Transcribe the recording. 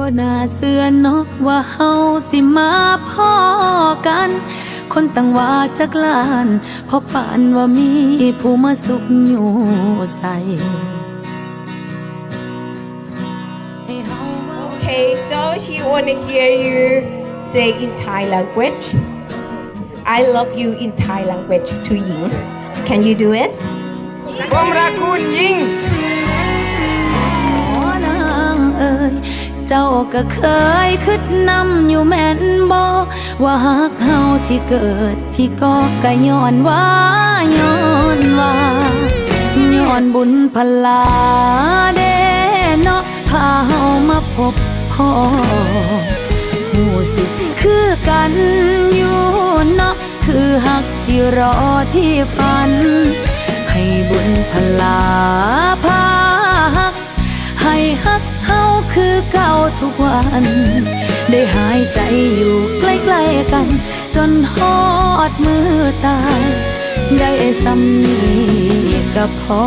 บ่น่าเสื่อเนาะว่าเฮาสิมาพ่อกัน คนตั้งว่าจักลานเพราะปานว่ามีผู้มาสุขอยู่ใส่ให้เฮาเว้า Okay, so she wanna hear you say in Thai language. I love you in Thai language to Ying. Can you do it? ผมรักคุณยิ่ง เจ้าก็เคยคิดนำอยู่แม่นบ่ว่าหักเฮาที่เกิดที่ก็กะย้อนว่าย้อนว่าย้อนบุญพลาเด้เนาะพาเฮามาพบพ่อหูสิคือกันอยู่เนาะคือหักที่รอที่ฝัน ให้บุญพลาพาหักให้ฮัก คือเก่าทุกวัน ได้หายใจอยู่ใกล้ๆกัน จนหอดมือตาย ได้สำนีกับพอ